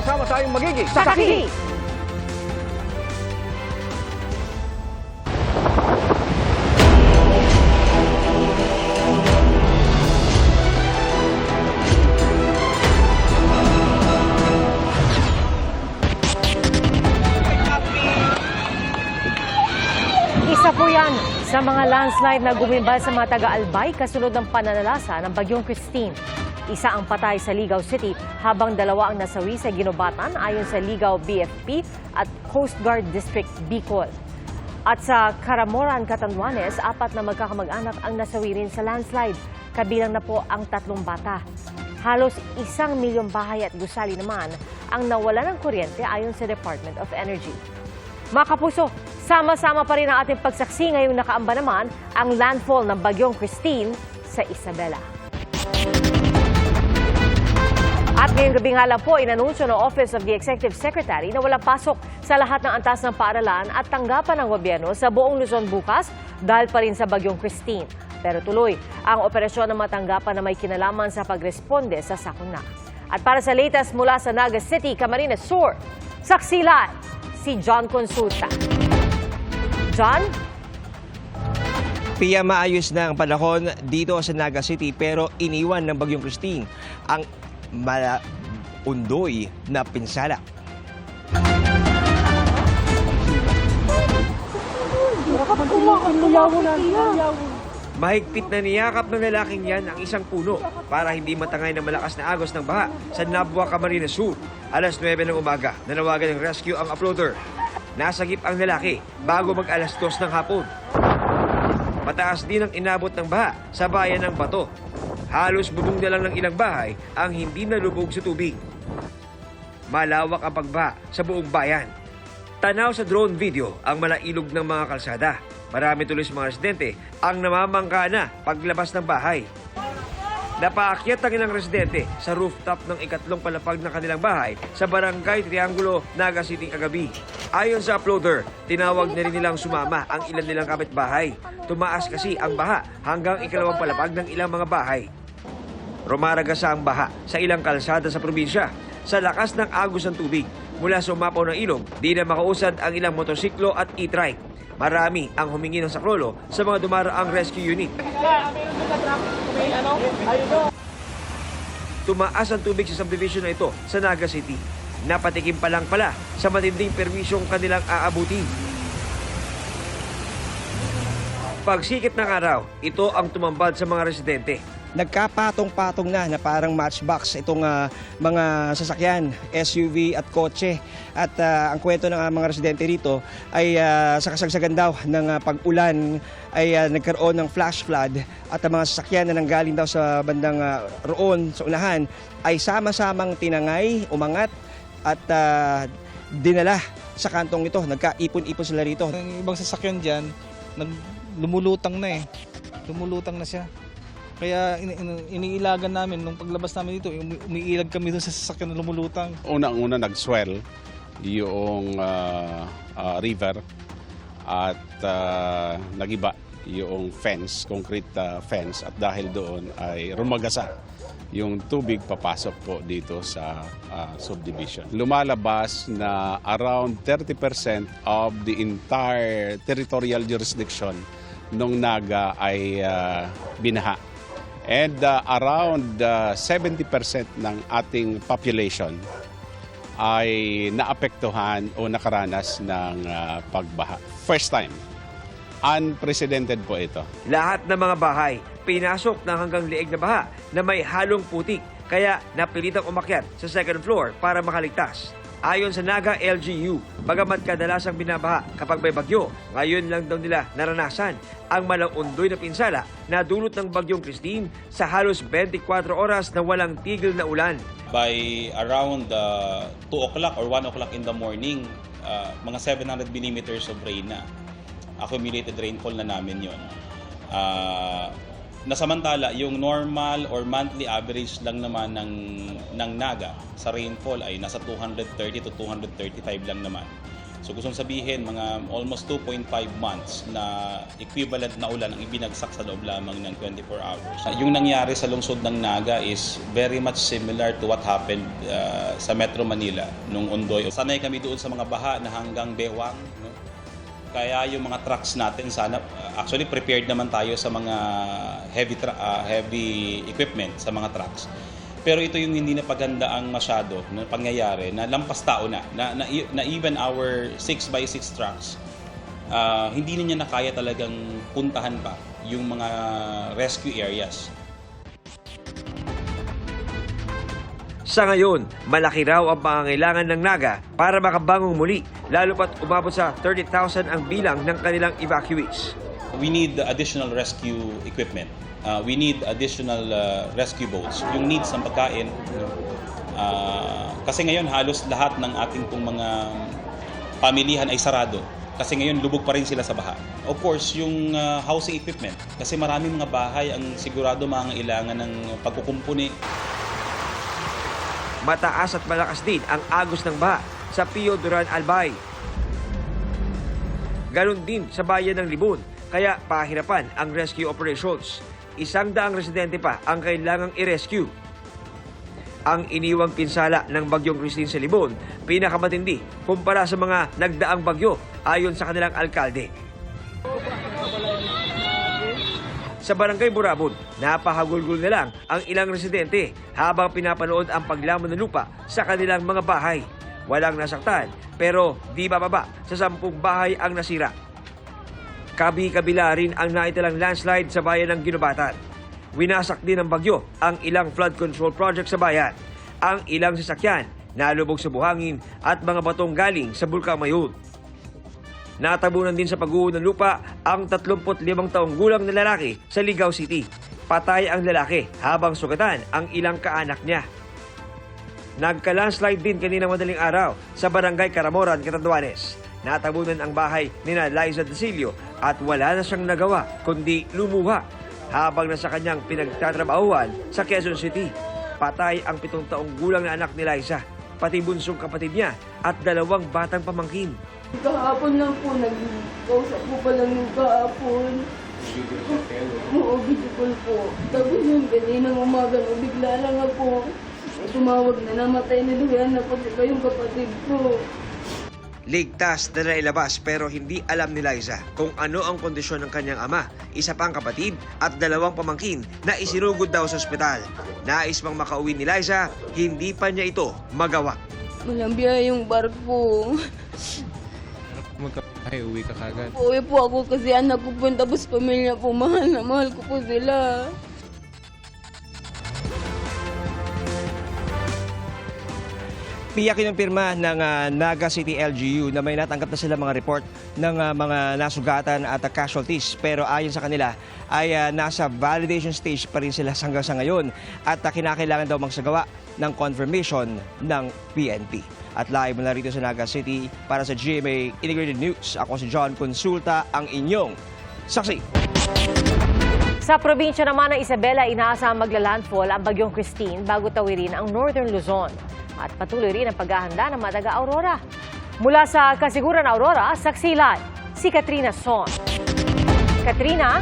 Sama-sama tayong magiging Sakaki! Isa po yan sa mga landslide na gumimbal sa mga taga-Albay kasunod ng pananalasa ng Bagyong Christine. Isa ang patay sa Ligaw City habang dalawa ang nasawi sa Ginobatan ayon sa Ligaw BFP at Coast Guard District Bicol. At sa Caramoran, Catanduanes, apat na magkakamag-anak ang nasawi rin sa landslide. Kabilang na po ang tatlong bata. Halos isang milyong bahay at gusali naman ang nawala ng kuryente ayon sa Department of Energy. Mga kapuso, sama-sama pa rin ang ating pagsaksi ngayong nakaamba naman ang landfall ng Bagyong Christine sa Isabela. At ngayong gabi nga lang po, inanunsyo ng Office of the Executive Secretary na walang pasok sa lahat ng antas ng paaralan at tanggapan ng gobyerno sa buong Luzon bukas dahil pa rin sa Bagyong Christine. Pero tuloy ang operasyon ng matanggapan na may kinalaman sa pagresponde sa sakuna. At para sa latest mula sa Naga City, Camarines Sur, saksi live si John Consulta. John? Pia maayos na ang panahon dito sa Naga City pero iniwan ng Bagyong Christine ang mala undoy na pinsala. Mahigpit na niyakap ng lalaking yan ang isang puno para hindi matangay ng malakas na agos ng baha sa Nabua, Camarines Sur. Alas 9 ng umaga, nanawagan ng rescue ang uploader. Nasagip ang lalaki bago mag alas 2 ng hapon. Mataas din ang inabot ng baha sa bayan ng Bato. Halos bubong na lang ng ilang bahay ang hindi nalubog sa tubig. Malawak ang pagbaha sa buong bayan. Tanaw sa drone video ang malailog ng mga kalsada. Marami tuloy sa mga residente ang namamangka na paglabas ng bahay. Napaakyat ang ilang residente sa rooftop ng ikatlong palapag ng kanilang bahay sa Barangay Triangulo, Naga City kagabi. Ayon sa uploader, tinawag na rin nilang sumama ang ilan nilang kapitbahay. Tumaas kasi ang baha hanggang ikalawang palapag ng ilang mga bahay. Rumaragasa ang baha sa ilang kalsada sa probinsya. Sa lakas ng agos ng tubig, mula sa umapaw ng ilog, di na makausad ang ilang motorsiklo at e-trike. Marami ang humingi ng saklolo sa mga dumaraang rescue unit. Tumaas ang tubig sa subdivision na ito sa Naga City. Napatikim pa lang pala sa matinding permisyong kanilang aabutin. Pagsikip ng araw, ito ang tumambad sa mga residente. Nagkapatong-patong na na parang matchbox itong ah, mga sasakyan, SUV at kotse. At ah, ang kwento ng ah, mga residente rito ay ah, sa kasagsagan daw ng ah, pag-ulan ay ah, nagkaroon ng flash flood at ang mga sasakyan na nanggaling daw sa bandang ah, roon sa unahan ay sama-samang tinangay, umangat at ah, dinala sa kantong ito. Nagkaipon-ipon sila rito. Ang ibang sasakyan dyan, nag, lumulutang na eh. Lumulutang na siya. Kaya ini- ini- iniilagan namin, nung paglabas namin dito, umi- umiilag kami doon sa sasakyan na lumulutang. unang-una nag-swell yung ah, ah, river at ah, nagiba yung fence, concrete ah, fence at dahil doon ay rumagasa yung tubig papasok po dito sa ah, subdivision. Lumalabas na around 30% of the entire territorial jurisdiction nung Naga ay ah, binaha. And ah, around ah, 70% ng ating population ay naapektuhan o nakaranas ng ah, pagbaha. First time. Unprecedented po ito. Lahat ng mga bahay, pinasok ng hanggang liig na baha na may halong putik. Kaya napilitang umakyat sa second floor para makaligtas. Ayon sa Naga LGU, bagamat kadalasang binabaha kapag may bagyo, ngayon lang daw nila naranasan ang malaundoy na pinsala na dulot ng bagyong Christine sa halos 24 oras na walang tigil na ulan. by around uh, 2 o'clock or 1 o'clock in the morning, uh, mga 700 millimeters of rain na. Accumulated rainfall na namin yon. Uh, nasamantala, yung normal or monthly average lang naman ng, ng Naga sa rainfall ay nasa 230 to 235 lang naman. So gustong sabihin, mga almost 2.5 months na equivalent na ulan ang ibinagsak sa loob lamang ng 24 hours. Yung nangyari sa lungsod ng Naga is very much similar to what happened uh, sa Metro Manila nung Ondoy. Sanay kami doon sa mga baha na hanggang bewang. No? Kaya yung mga trucks natin sana actually prepared naman tayo sa mga heavy uh, heavy equipment sa mga trucks. Pero ito yung hindi napagandaan masyado na pangyayari na lampas tao na na, na, na even our 6x6 trucks uh, hindi na niya na kaya talagang puntahan pa yung mga rescue areas. Sa ngayon, malaki raw ang pangangailangan ng Naga para makabangong muli, lalo pat umabot sa 30,000 ang bilang ng kanilang evacuees. We need additional rescue equipment. Uh, we need additional uh, rescue boats. Yung needs ng pagkain. Uh, kasi ngayon halos lahat ng ating pong mga pamilihan ay sarado. Kasi ngayon lubog pa rin sila sa baha. Of course, yung uh, housing equipment. Kasi maraming mga bahay ang sigurado mangailangan ng pagkukumpuni. Mataas at malakas din ang agos ng baha sa Pio Duran Albay. Ganon din sa bayan ng Libon, kaya pahirapan ang rescue operations. Isang daang residente pa ang kailangang i-rescue. Ang iniwang pinsala ng bagyong Christine sa Libon, pinakamatindi kumpara sa mga nagdaang bagyo ayon sa kanilang alkalde. Sa barangay Burabon, napahagulgul na lang ang ilang residente habang pinapanood ang paglamon ng lupa sa kanilang mga bahay. Walang nasaktan pero di bababa sa sampung bahay ang nasira. Kabi-kabila rin ang naitalang landslide sa bayan ng Ginubatan. Winasak din ng bagyo ang ilang flood control project sa bayan. Ang ilang sasakyan nalubog sa buhangin at mga batong galing sa Bulkang Mayun. Natabunan din sa pag ng lupa ang 35 taong gulang na lalaki sa Ligaw City. Patay ang lalaki habang sugatan ang ilang kaanak niya. Nagka-landslide din kanina madaling araw sa barangay Karamoran, Catanduanes. Natabunan ang bahay ni Liza Desilio at wala na siyang nagawa kundi lumuha habang nasa kanyang pinagtatrabahuan sa Quezon City. Patay ang pitong taong gulang na anak ni Liza, pati bunsong kapatid niya at dalawang batang pamangkin. Kahapon lang po, nag-kausap po pa lang yung kahapon. Oo, video call po. Tapos yun, kaninang umaga, bigla lang ako. Tumawag na namatay na luyan na pati pa yung kapatid ko. Ligtas na nailabas pero hindi alam ni Liza kung ano ang kondisyon ng kanyang ama, isa pang kapatid at dalawang pamangkin na isinugod daw sa ospital. Nais mang makauwi ni Liza, hindi pa niya ito magawa. Walang yung barko. Magkabahay, uwi ka kagad. Uwi po ako kasi anak ko po, tapos pamilya po, mahal na mahal ko po sila. Piyak pirma ng ah, Naga City LGU na may natanggap na sila mga report ng ah, mga nasugatan at ah, casualties. Pero ayon sa kanila ay ah, nasa validation stage pa rin sila hanggang sa ngayon at ah, kinakailangan daw magsagawa ng confirmation ng PNP. At live mula rito sa Naga City para sa GMA Integrated News. Ako si John Consulta, ang inyong saksi. Sa probinsya naman ng Isabela, inaasahang magla-landfall ang bagyong Christine bago tawirin ang Northern Luzon. At patuloy rin ang paghahanda ng mga taga-Aurora. Mula sa Kasiguran Aurora, saksilan si Katrina Son. Katrina,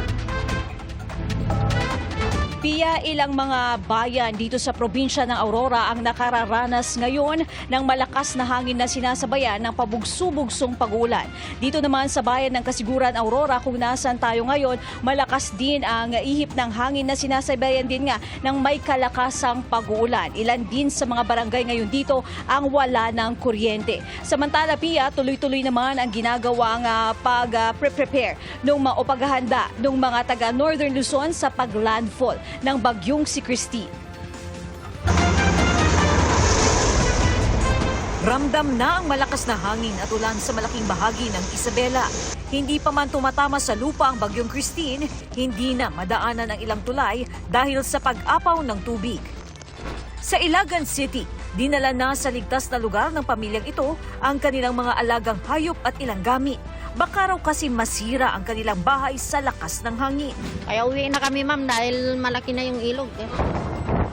Pia, ilang mga bayan dito sa probinsya ng Aurora ang nakararanas ngayon ng malakas na hangin na sinasabayan ng pabugso-bugsong pagulan. Dito naman sa bayan ng Kasiguran Aurora kung nasan tayo ngayon, malakas din ang ihip ng hangin na sinasabayan din nga ng may kalakasang pagulan. Ilan din sa mga barangay ngayon dito ang wala ng kuryente. Samantala, Pia, tuloy-tuloy naman ang ginagawang ah, pag-prepare ng mga o paghahanda ng mga taga Northern Luzon sa paglandfall ng bagyong si Christine. Ramdam na ang malakas na hangin at ulan sa malaking bahagi ng Isabela. Hindi pa man tumatama sa lupa ang bagyong Christine, hindi na madaanan ang ilang tulay dahil sa pag-apaw ng tubig. Sa Ilagan City, dinala na sa ligtas na lugar ng pamilyang ito ang kanilang mga alagang hayop at ilang gamit. Baka raw kasi masira ang kanilang bahay sa lakas ng hangin. Kaya uwi na kami ma'am dahil malaki na yung ilog. Eh.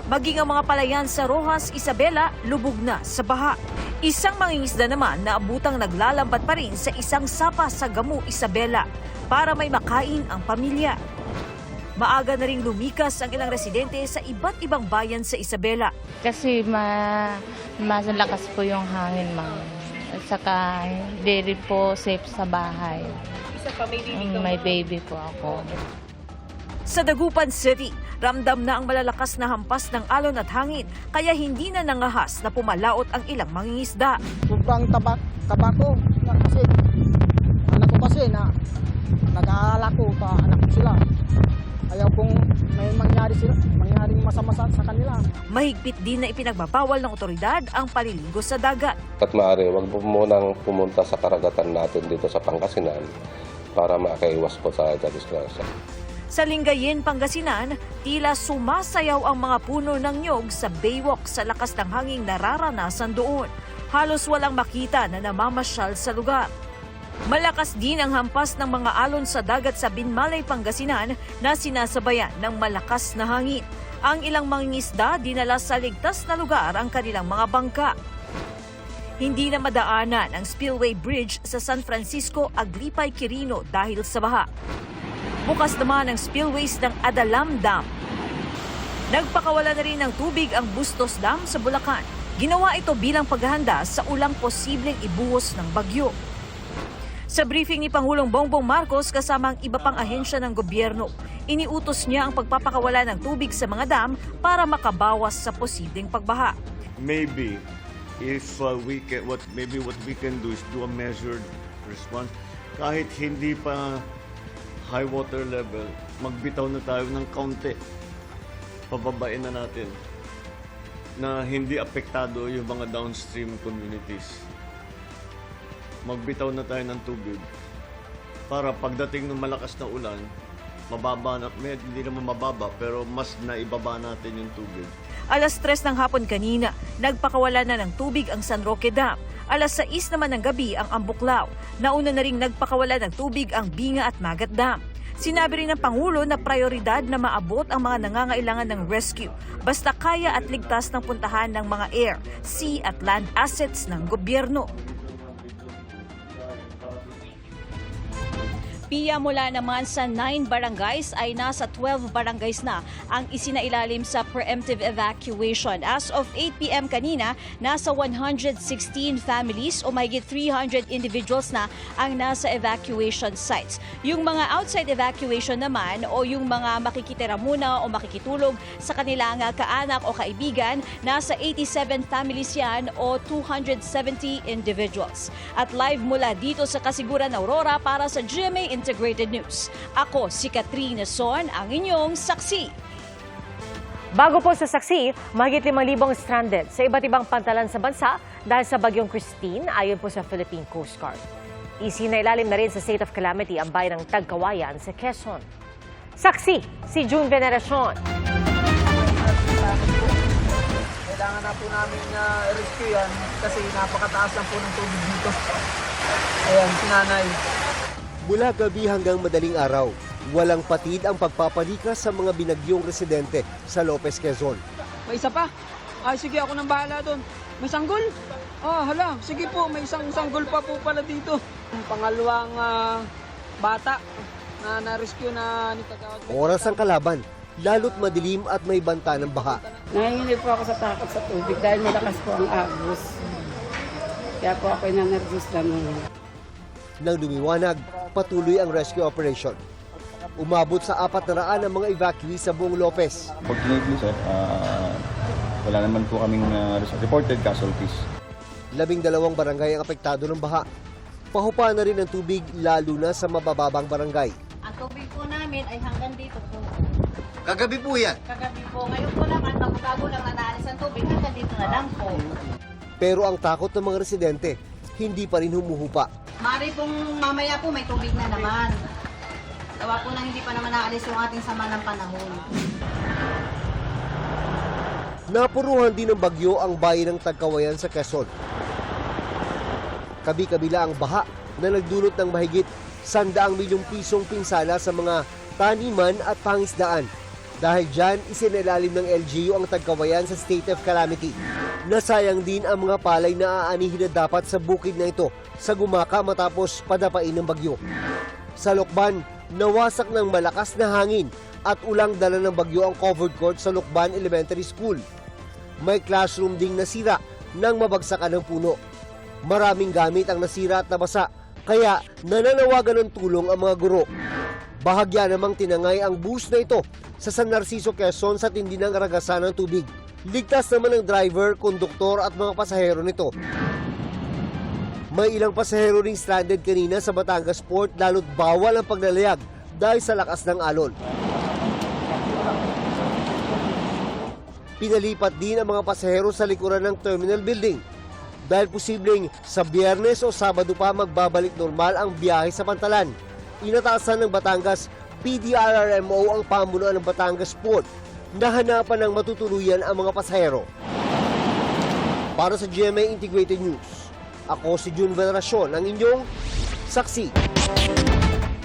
Maging ang mga palayan sa Rojas, Isabela, lubog na sa baha. Isang mangingisda naman na abutang naglalambat pa rin sa isang sapa sa Gamu, Isabela para may makain ang pamilya. Maaga na ring lumikas ang ilang residente sa iba't ibang bayan sa Isabela. Kasi ma malakas po yung hangin, ma'am. Saka hindi rin po safe sa bahay. Isa pa may Mm, May baby po ako. Sa Dagupan City, ramdam na ang malalakas na hampas ng alon at hangin kaya hindi na nangahas na pumalaot ang ilang mangingisda. sobrang tabak, tabako. Na- Kasi, anak ko kasi na nag-aalala ko pa anak ko sila. Ayaw kung may mangyari sila, mangyaring masama sa sa kanila. Mahigpit din na ipinagbabawal ng otoridad ang paliligo sa dagat. At maaari, wag po munang pumunta sa karagatan natin dito sa Pangasinan para makaiwas po sa disgrasya. Sa Lingayen, Pangasinan, tila sumasayaw ang mga puno ng nyog sa baywalk sa lakas ng hanging nararanasan doon. Halos walang makita na namamasyal sa lugar. Malakas din ang hampas ng mga alon sa dagat sa Binmalay, Pangasinan na sinasabayan ng malakas na hangin. Ang ilang mangingisda dinala sa ligtas na lugar ang kanilang mga bangka. Hindi na madaanan ang spillway bridge sa San Francisco Agripay Quirino dahil sa baha. Bukas naman ang spillways ng Adalam Dam. Nagpakawala na rin ng tubig ang Bustos Dam sa Bulacan. Ginawa ito bilang paghahanda sa ulang posibleng ibuhos ng bagyo. Sa briefing ni Pangulong Bongbong Marcos kasama ang iba pang ahensya ng gobyerno, iniutos niya ang pagpapakawala ng tubig sa mga dam para makabawas sa posibleng pagbaha. maybe if uh, we can what maybe what we can do is do a measured response. Kahit hindi pa high water level magbitaw na tayo ng kaunti. Pababain na natin na hindi apektado yung mga downstream communities magbitaw na tayo ng tubig para pagdating ng malakas na ulan mababa na, med, hindi naman mababa pero mas naibaba natin yung tubig Alas 3 ng hapon kanina, nagpakawala na ng tubig ang San Roque Dam. Alas 6 naman ng gabi ang Ambuklaw. Nauna na ring nagpakawala ng tubig ang Binga at Magat Dam. Sinabi rin ng Pangulo na prioridad na maabot ang mga nangangailangan ng rescue basta kaya at ligtas ng puntahan ng mga air, sea at land assets ng gobyerno. Piya mula naman sa 9 barangays ay nasa 12 barangays na ang isinailalim sa preemptive evacuation. As of 8 p.m. kanina, nasa 116 families o mahigit 300 individuals na ang nasa evacuation sites. Yung mga outside evacuation naman o yung mga makikitira muna o makikitulog sa kanilang kaanak o kaibigan, nasa 87 families yan o 270 individuals. At live mula dito sa Kasiguran Aurora para sa GMA Integrated News. Ako si Katrina Son, ang inyong saksi. Bago po sa saksi, mahigit 5,000 stranded sa iba't ibang pantalan sa bansa dahil sa bagyong Christine ayon po sa Philippine Coast Guard. Isinailalim na rin sa state of calamity ang bayan ng Tagkawayan sa Quezon. Saksi, si June Veneracion. Kailangan na po namin na rescue yan kasi napakataas lang po ng tubig dito. Ayan, si nanay. Mula gabi hanggang madaling araw, walang patid ang pagpapalikas sa mga binagyong residente sa Lopez Quezon. May isa pa. Ay, sige, ako nang bahala doon. May sanggol. Ah, hala. Sige po, may isang sanggol pa po pala dito. Ang pangalawang ah, bata na na-rescue na ni Kagawad. Oras ang kalaban, lalo't madilim at may banta ng baha. Nanginginig po ako sa takot sa tubig dahil malakas po ang agos. Kaya po ako nanervous naman. Nang lumiwanag, patuloy ang rescue operation. Umabot sa apat na raan ang mga evacuees sa buong Lopez. Fortunately, sir, ah, wala naman po kaming ah, reported casualties. Labing dalawang barangay ang apektado ng baha. Pahupa na rin ang tubig lalo na sa mabababang barangay. Ang tubig po namin ay hanggang dito po. Kagabi po yan. Kagabi po. Ngayon po naman, bago lang nanalis ang tubig, hanggang dito na lang po. Pero ang takot ng mga residente, hindi pa rin humuhupa. Mari pong mamaya po may tubig na naman. Gawa po na hindi pa naman naalis yung ating sama ng panahon. Napuruhan din ng bagyo ang bayan ng Tagkawayan sa Quezon. Kabi-kabila ang baha na nagdulot ng mahigit sandaang milyong pisong pinsala sa mga taniman at pangisdaan. Dahil dyan, isinalalim ng LGU ang Tagkawayan sa state of calamity. Nasayang din ang mga palay na aanihin na dapat sa bukid na ito sa gumaka matapos padapain ng bagyo. Sa Lokban, nawasak ng malakas na hangin at ulang dala ng bagyo ang covered court sa Lokban Elementary School. May classroom ding nasira nang mabagsakan ng puno. Maraming gamit ang nasira at nabasa, kaya nananawagan ng tulong ang mga guro. Bahagya namang tinangay ang bus na ito sa San Narciso, Quezon sa tindi ng karagasan ng tubig. Ligtas naman ang driver, konduktor at mga pasahero nito. May ilang pasahero ring stranded kanina sa Batangas Port lalo't bawal ang paglalayag dahil sa lakas ng alon. Pinalipat din ang mga pasahero sa likuran ng terminal building dahil posibleng sa biyernes o sabado pa magbabalik normal ang biyahe sa Pantalan. Inatasan ng Batangas PDRRMO ang pamunuan ng Batangas Port na hanapan ng matutuluyan ang mga pasahero. Para sa GMA Integrated News, ako si June Veneracion, ang inyong saksi.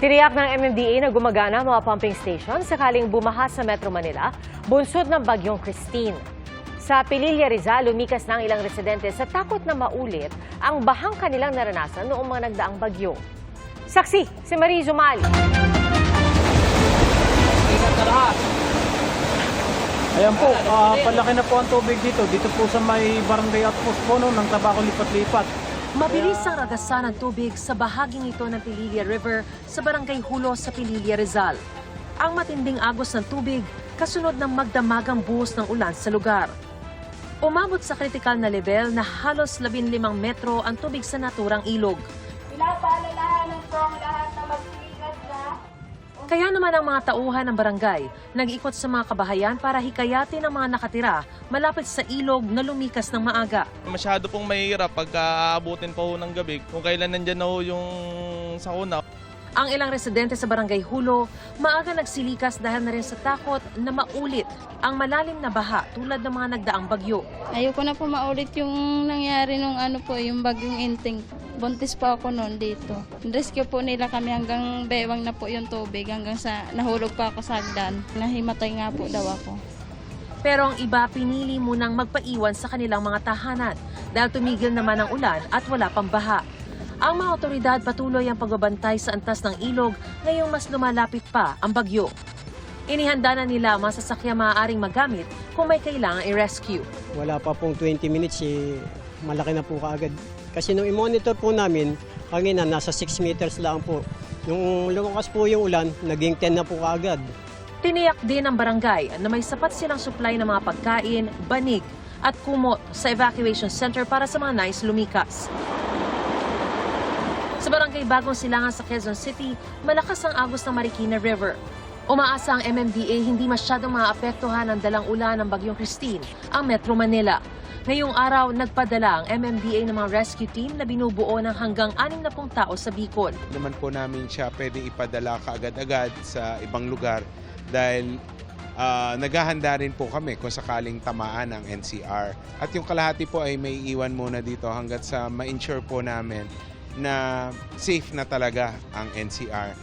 Tiniyak ng MMDA na gumagana mga pumping station sakaling bumaha sa Metro Manila, bunsod ng bagyong Christine. Sa Pililla Rizal, lumikas ang ilang residente sa takot na maulit ang bahang kanilang naranasan noong mga nagdaang bagyo. Saksi, si Marie Zumali. Ayan po, ah, palaki na po ang tubig dito. Dito po sa may barangay outpost po no, ng Tabaco Lipat-Lipat. Mabilis ang ragasan ng tubig sa bahaging ito ng Pililla River sa barangay Hulo sa Pililla Rizal. Ang matinding agos ng tubig kasunod ng magdamagang buhos ng ulan sa lugar. Umabot sa kritikal na level na halos 15 metro ang tubig sa naturang ilog. Pinapaalalahanan ko ang lahat na na Kaya naman ang mga tauhan ng barangay nag-ikot sa mga kabahayan para hikayatin ang mga nakatira malapit sa ilog na lumikas ng maaga. Masyado pong mahirap pagka aabutin pa ho ng gabi kung kailan nandyan na ho yung sakuna. Ang ilang residente sa Barangay Hulo, maaga nagsilikas dahil na rin sa takot na maulit ang malalim na baha tulad ng mga nagdaang bagyo. Ayoko na po maulit yung nangyari nung ano po, yung bagyong inting. Buntis pa ako noon dito. Rescue po nila kami hanggang bewang na po yung tubig, hanggang sa nahulog pa ako sa hagdan. Nahimatay nga po daw ako. Pero ang iba pinili munang magpaiwan sa kanilang mga tahanan dahil tumigil naman ang ulan at wala pang baha. Ang mga otoridad patuloy ang pagbabantay sa antas ng ilog ngayong mas lumalapit pa ang bagyo. Inihanda na nila ang mga sasakyang maaaring magamit kung may kailangan i-rescue. wala pa pong 20 minutes, eh, malaki na po kaagad. Kasi nung i-monitor po namin, kanina nasa 6 meters lang po. Nung lumakas po yung ulan, naging 10 na po kaagad. Tiniyak din ng barangay na may sapat silang supply ng mga pagkain, banig at kumot sa evacuation center para sa mga nais lumikas. Sa barangay Bagong Silangan sa Quezon City, malakas ang agos ng Marikina River. Umaasa ang MMDA hindi masyadong maapektuhan ng dalang ulan ng Bagyong Christine ang Metro Manila. Ngayong araw, nagpadala ang MMDA ng mga rescue team na binubuo ng hanggang 60 tao sa Bicol. naman po namin siya pwede ipadala kaagad-agad sa ibang lugar dahil ah, naghahanda rin po kami kung sakaling tamaan ang NCR. At yung kalahati po ay may iwan muna dito hanggat sa ma-ensure po namin na safe na talaga ang NCR.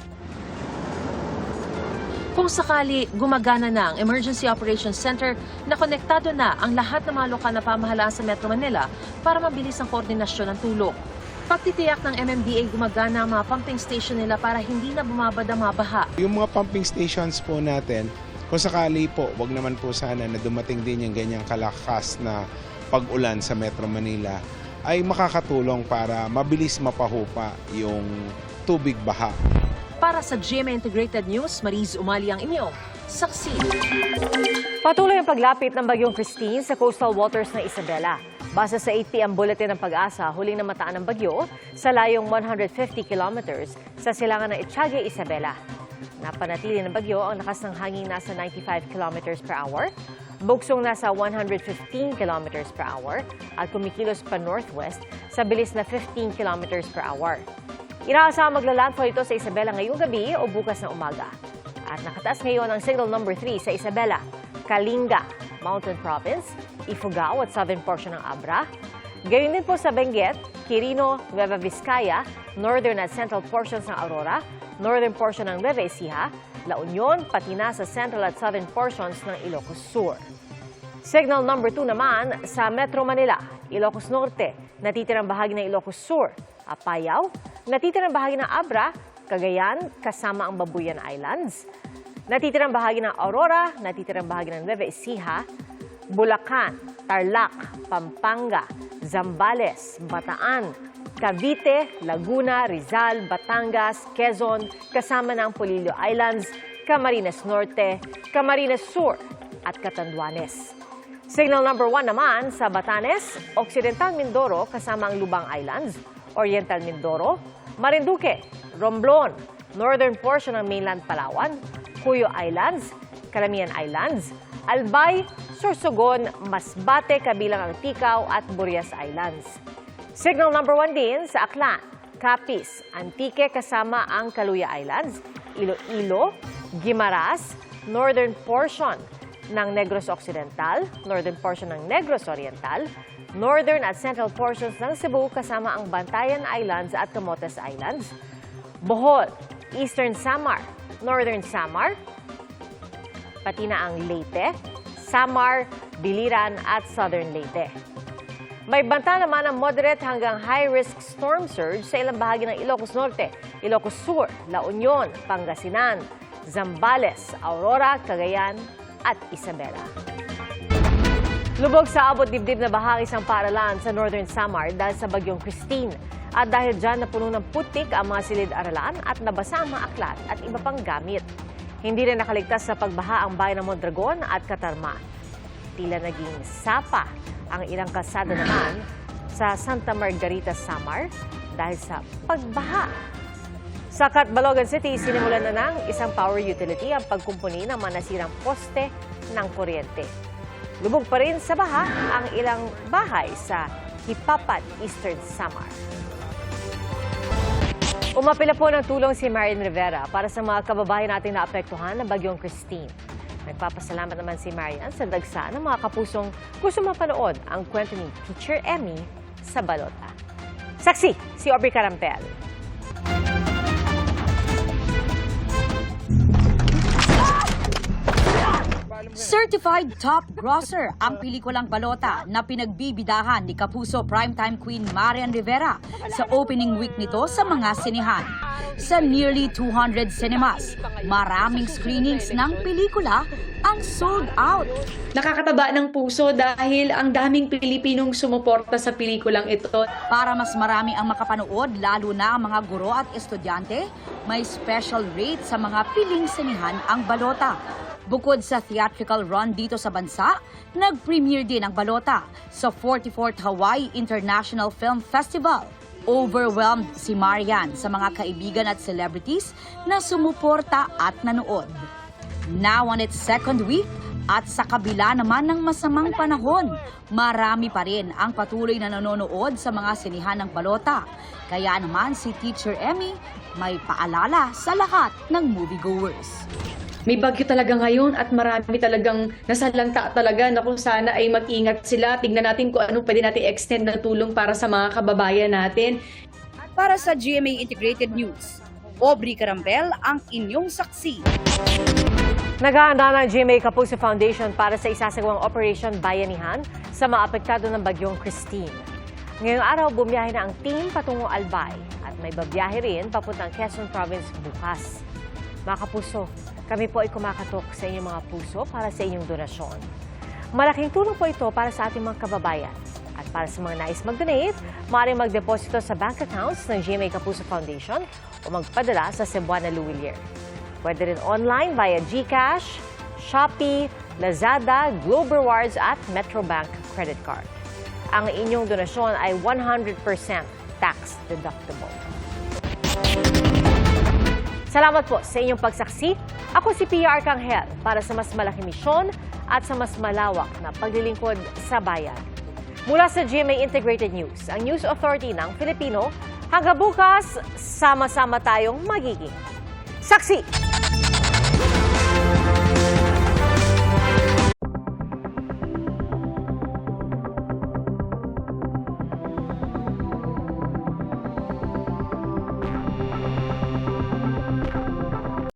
Kung sakali gumagana na ang Emergency Operations Center na konektado na ang lahat ng mga lokal na pamahalaan sa Metro Manila para mabilis ang koordinasyon ng tulong. Pagtitiyak ng MMDA gumagana ang mga pumping station nila para hindi na bumabad ang mga baha. Yung mga pumping stations po natin, kung sakali po, wag naman po sana na dumating din yung ganyang kalakas na pag-ulan sa Metro Manila, ay makakatulong para mabilis mapahupa yung tubig baha. Para sa GMA Integrated News, Mariz Umali ang inyong saksi. Patuloy ang paglapit ng bagyong Christine sa coastal waters ng Isabela. Base sa 8pm bulletin ng pag-asa, huling namataan ng bagyo sa layong 150 kilometers sa silangan ng Etiague, Isabela. Napanatili ng bagyo ang lakas ng hangin nasa 95 kilometers per hour, buksong nasa 115 kilometers per hour, at kumikilos pa northwest sa bilis na 15 kilometers per hour. Inaasahang maglalandfall ito sa Isabela ngayong gabi o bukas na umaga. At nakataas ngayon ang signal number 3 sa Isabela, Kalinga, Mountain Province, Ifugao at southern portion ng Abra. Gayon din po sa Benguet, Quirino, Nueva Vizcaya, northern at central portions ng Aurora, northern portion ng Nueva Ecija, La Union, pati na sa central at southern portions ng Ilocos Sur. Signal number 2 naman sa Metro Manila, Ilocos Norte, natitirang bahagi ng Ilocos Sur, Apayao, natitirang bahagi ng Abra, Cagayan, kasama ang Babuyan Islands, natitirang bahagi ng Aurora, natitirang bahagi ng Nueva Ecija, Bulacan, Tarlac, Pampanga, Zambales, Bataan, Cavite, Laguna, Rizal, Batangas, Quezon, kasama ng Polillo Islands, Camarines Norte, Camarines Sur at Catanduanes. Signal number 1 naman sa Batanes, Occidental Mindoro kasama ang Lubang Islands, Oriental Mindoro, Marinduque, Romblon, northern portion ng mainland Palawan, Cuyo Islands, Calamian Islands, Albay, Sorsogon, Masbate kabilang ang Tikaw at Burias Islands. Signal number 1 din sa Aklan, Capiz, Antique kasama ang Kaluya Islands, Iloilo, Guimaras, northern portion ng Negros Occidental, northern portion ng Negros Oriental, northern at central portions ng Cebu kasama ang Bantayan Islands at Camotes Islands, Bohol, Eastern Samar, Northern Samar, pati na ang Leyte, Samar, Biliran at Southern Leyte. May banta naman ang moderate hanggang high-risk storm surge sa ilang bahagi ng Ilocos Norte, Ilocos Sur, La Union, Pangasinan, Zambales, Aurora, Cagayan at Isabela. Lubog sa abot dibdib na bahagi isang paaralan sa Northern Samar dahil sa bagyong Christine. At dahil dyan napuno ng putik ang mga silid-aralan at nabasa ang mga aklat at iba pang gamit. Hindi rin nakaligtas sa pagbaha ang bayan ng Mondragon at Katarma. Tila naging sapa ang ilang kalsada naman sa Santa Margarita, Samar dahil sa pagbaha. Sa Catbalogan City, sinimulan na ng isang power utility ang pagkumpuni ng mga nasirang poste ng kuryente. Lubog pa rin sa baha ang ilang bahay sa Hipapat, Eastern Samar. Umapila po ng tulong si Marian Rivera para sa mga kababayan natin na apektuhan ng bagyong Christine. Nagpapasalamat naman si Marian sa dagsa ng mga kapusong gusto mapanood ang kwento ni Teacher Emmy sa Balota. Saksi, si Aubrey Carampel. Certified top grosser ang pelikulang Balota na pinagbibidahan ni Kapuso Primetime Queen Marian Rivera sa opening week nito sa mga sinihan. Sa nearly 200 cinemas, maraming screenings ng pelikula ang sold out. Nakakataba ng puso dahil ang daming Pilipinong sumuporta sa pelikulang ito. Para mas marami ang makapanood, lalo na ang mga guro at estudyante, may special rate sa mga piling sinihan ang Balota. Bukod sa theatrical run dito sa bansa, nag-premiere din ang Balota sa 44th Hawaii International Film Festival. Overwhelmed si Marian sa mga kaibigan at celebrities na sumuporta at nanood. Now on its second week, at sa kabila naman ng masamang panahon, marami pa rin ang patuloy na nanonood sa mga sinihan ng balota. Kaya naman si Teacher Emmy may paalala sa lahat ng moviegoers. May bagyo talaga ngayon at marami talagang nasalanta talaga na kung sana ay mag-ingat sila. Tingnan natin kung anong pwede natin extend na tulong para sa mga kababayan natin. Para sa GMA Integrated News, Aubrey Carampel ang inyong saksi. Naghahanda ng GMA Kapuso Foundation para sa isasagawang Operation Bayanihan sa mga apektado ng bagyong Christine. Ngayong araw, bumiyahe na ang team patungo Albay at may babiyahe rin papuntang Quezon Province bukas. Mga kapuso, kami po ay kumakatok sa inyong mga puso para sa inyong donasyon. Malaking tulong po ito para sa ating mga kababayan. At para sa mga nais mag-donate, maaaring magdeposito sa bank accounts ng GMA Kapuso Foundation o magpadala sa Cebuana Luwilier. Pwede rin online via GCash, Shopee, Lazada, Globe Rewards at Metrobank credit card. Ang inyong donasyon ay 100% tax deductible. Salamat po sa inyong pagsaksi. Ako si Pia Arcangel para sa mas malaking misyon at sa mas malawak na paglilingkod sa bayan. Mula sa GMA Integrated News, ang News Authority ng Filipino, hanggang bukas, sama-sama tayong magiging saksi.